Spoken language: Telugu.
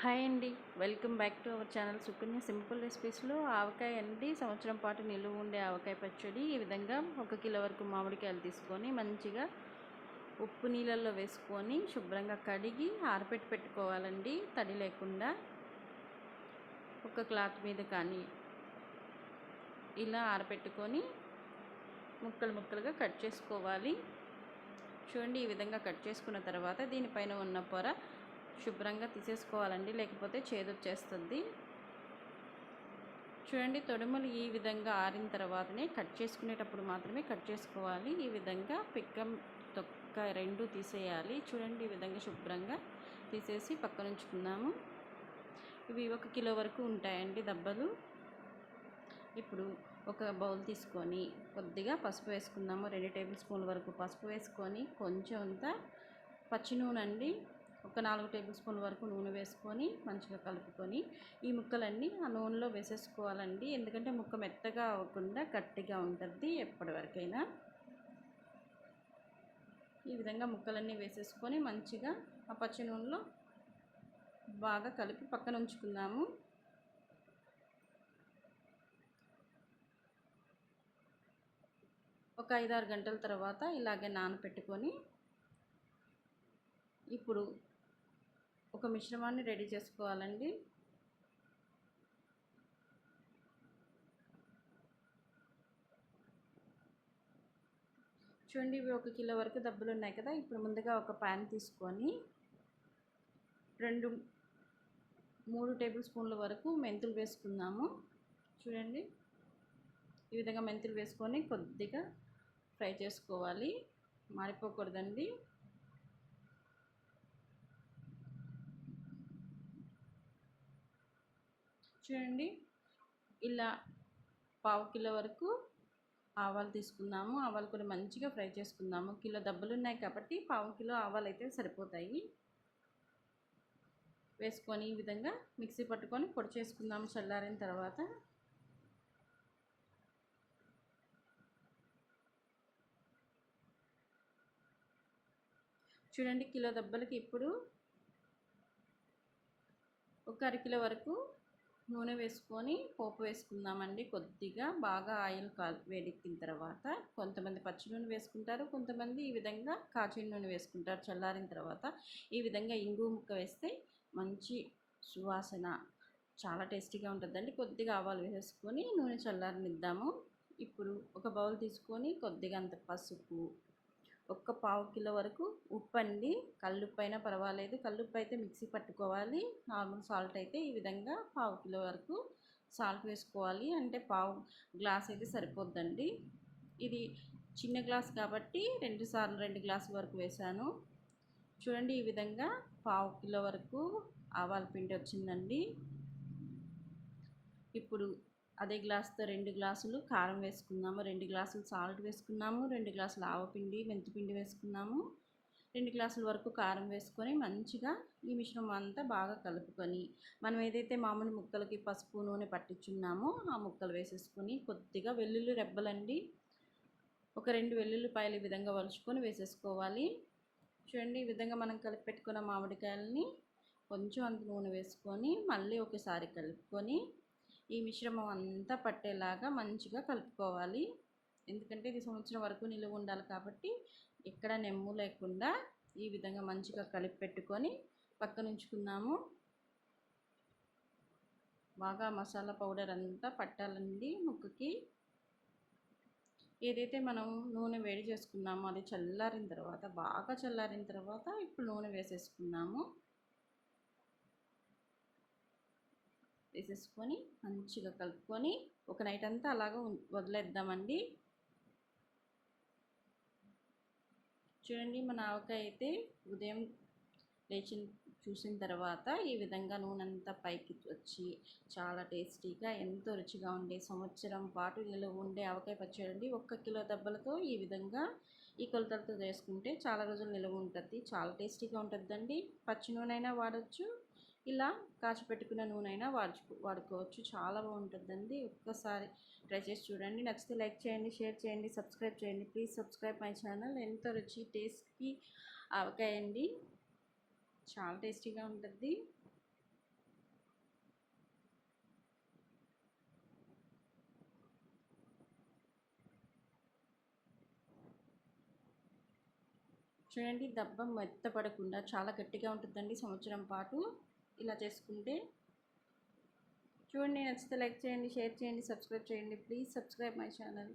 హాయ్ అండి. Welcome back to our channel Sukanya. Simple రెసిపీస్లో ఆవకాయ అండి. సంవత్సరం పాటు నిలువ ఉండే ఆవకాయ పచ్చడి ఈ విధంగా ఒక కిలో వరకు మామిడికాయలు తీసుకొని మంచిగా ఉప్పు నీళ్ళల్లో వేసుకొని శుభ్రంగా కడిగి ఆరపెట్టి పెట్టుకోవాలండి. తడి లేకుండా ఒక క్లాత్ మీద కానీ ఇలా ఆరపెట్టుకొని ముక్కలు ముక్కలుగా కట్ చేసుకోవాలి. చూడండి ఈ విధంగా కట్ చేసుకున్న తర్వాత దీనిపైన ఉన్న పొర శుభ్రంగా తీసేసుకోవాలండి లేకపోతే చేదొచ్చేస్తుంది చూడండి తొడుములు ఈ విధంగా ఆరిన తర్వాతనే కట్ చేసుకునేటప్పుడు మాత్రమే కట్ చేసుకోవాలి. ఈ విధంగా పిక్కం తొక్క రెండు తీసేయాలి. చూడండి ఈ విధంగా శుభ్రంగా తీసేసి పక్కనుంచుకున్నాము ఇవి ఒక కిలో వరకు ఉంటాయండి దెబ్బలు. ఇప్పుడు ఒక బౌల్ తీసుకొని కొద్దిగా పసుపు వేసుకుందాము. రెండు టేబుల్ స్పూన్ల వరకు పసుపు వేసుకొని కొంచెం అంతా పచ్చి నూనె అండి ఒక నాలుగు టేబుల్ స్పూన్ వరకు నూనె వేసుకొని మంచిగా కలుపుకొని ఈ ముక్కలన్నీ ఆ నూనెలో వేసేసుకోవాలండి. ఎందుకంటే ముక్క మెత్తగా అవ్వకుండా గట్టిగా ఉంటుంది ఎప్పటివరకైనా. ఈ విధంగా ముక్కలన్నీ వేసేసుకొని మంచిగా ఆ పచ్చి నూనెలో బాగా కలిపి పక్కన ఉంచుకుందాము. ఒక ఐదారు గంటల తర్వాత ఇలాగే నానపెట్టుకొని ఇప్పుడు ఒక మిశ్రమాన్ని రెడీ చేసుకోవాలండి. చూడండి ఇవి ఒక కిలో వరకు దెబ్బలు ఉన్నాయి కదా ఇప్పుడు ముందుగా ఒక ప్యాన్ తీసుకొని రెండు మూడు టేబుల్ స్పూన్ల వరకు మెంతులు వేసుకుందాము. చూడండి ఈ విధంగా మెంతులు వేసుకొని కొద్దిగా ఫ్రై చేసుకోవాలి. మారిపోకూడదండి. చూడండి. ఇలా పావు కిలో వరకు ఆవాలు తీసుకుందాము. ఆవాలు కూడా మంచిగా ఫ్రై చేసుకుందాము. కిలో దెబ్బలు ఉన్నాయి కాబట్టి పావు కిలో ఆవాలు అయితే సరిపోతాయి. వేసుకొని ఈ విధంగా మిక్సీ పట్టుకొని పొడి చేసుకుందాము చల్లారిన తర్వాత. చూడండి కిలో దెబ్బలకి ఇప్పుడు ఒక అరకిలో వరకు నూనె వేసుకొని పోపు వేసుకుందామండి. కొద్దిగా బాగా ఆయిల్ కాల్ వేడెక్కిన తర్వాత కొంతమంది పచ్చి నూనె వేసుకుంటారు కొంతమంది ఈ విధంగా కాచిన నూనె వేసుకుంటారు చల్లారిన తర్వాత. ఈ విధంగా ఇంగు ముక్క వేస్తే మంచి సువాసన చాలా టేస్టీగా ఉంటుందండి. కొద్దిగా ఆవాలు వేసుకొని నూనె చల్లారనిద్దాము. ఇప్పుడు ఒక బౌల్ తీసుకొని కొద్దిగా అంత పసుపు ఒక్క పావు కిలో వరకు ఉప్పు అండి కల్లుప్పు అయినా పర్వాలేదు. కల్లుప్పు అయితే మిక్సీ పట్టుకోవాలి. నార్మల్ సాల్ట్ అయితే ఈ విధంగా పావు కిలో వరకు సాల్ట్ వేసుకోవాలి. అంటే పావు గ్లాస్ అయితే సరిపోద్దండి. ఇది చిన్న గ్లాస్ కాబట్టి రెండు సార్లు రెండు గ్లాసుల వరకు వేసాను చూడండి ఈ విధంగా పావు కిలో వరకు ఆవాల పిండి వచ్చిందండి. ఇప్పుడు అదే గ్లాస్తో రెండు గ్లాసులు కారం వేసుకున్నాము రెండు గ్లాసులు సాల్ట్ వేసుకున్నాము రెండు గ్లాసులు ఆవపిండి మెంతిపిండి వేసుకున్నాము. రెండు గ్లాసుల వరకు కారం వేసుకొని మంచిగా ఈ మిశ్రమం అంతా బాగా కలుపుకొని మనం ఏదైతే మామూలు ముక్కలకి పసుపు నూనె పట్టించున్నామో ఆ ముక్కలు వేసేసుకొని కొద్దిగా వెల్లుల్లి రెబ్బలండి. ఒక రెండు వెల్లుల్లిపాయలు ఈ విధంగా వలుచుకొని వేసేసుకోవాలి. చూడండి ఈ విధంగా మనం కలిపి పెట్టుకున్న మామిడికాయలని కొంచెం అంత నూనె వేసుకొని మళ్ళీ ఒకసారి కలుపుకొని ఈ మిశ్రమం అంతా పట్టేలాగా మంచిగా కలుపుకోవాలి. ఎందుకంటే ఇది సంవత్సరం వరకు నిలువ ఉండాలి కాబట్టి ఇక్కడ నెమ్ము లేకుండా ఈ విధంగా మంచిగా కలిపి పెట్టుకొని పక్కనుంచుకుందాము. బాగా మసాలా పౌడర్ అంతా పట్టాలండి ముక్కకి. ఏదైతే మనం నూనె వేడి చేసుకున్నామో అది చల్లారిన తర్వాత బాగా చల్లారిన తర్వాత ఇప్పుడు నూనె వేసేసుకున్నాము వేసేసుకొని మంచిగా కలుపుకొని ఒక నైట్ అంతా అలాగ వదిలేద్దామండి. చూడండి మన ఆవకాయ అయితే ఉదయం లేచిన చూసిన తర్వాత ఈ విధంగా నూనె అంతా పైకి వచ్చి చాలా టేస్టీగా ఎంతో రుచిగా ఉండే సంవత్సరం పాటు నిలువ ఉండే ఆవకాయ పచ్చడి ఒక్క కిలో దెబ్బలతో ఈ విధంగా ఈ కొలతలతో చేసుకుంటే చాలా రోజులు నిలువ ఉంటుంది. చాలా టేస్టీగా ఉంటుందండి. పచ్చి నూనె అయినా వాడచ్చు. ఇలా కాచిపెట్టుకున్న నూనె అయినా వాడుకు వాడుకోవచ్చు. చాలా బాగుంటుందండి. ఒక్కసారి ట్రై చేసి చూడండి. నచ్చితే లైక్ చేయండి షేర్ చేయండి సబ్స్క్రైబ్ చేయండి. Please subscribe my channel. ఎంతో రుచి టేస్ట్కి అవకాయండి చాలా టేస్టీగా ఉంటుంది. చూడండి దబ్బ మెత్తపడకుండా చాలా గట్టిగా ఉంటుందండి. సంవత్సరం పాటు ఇలా చేసుకుంటే చూడండి నచ్చితే లైక్ చేయండి షేర్ చేయండి సబ్స్క్రైబ్ చేయండి. Please subscribe my channel.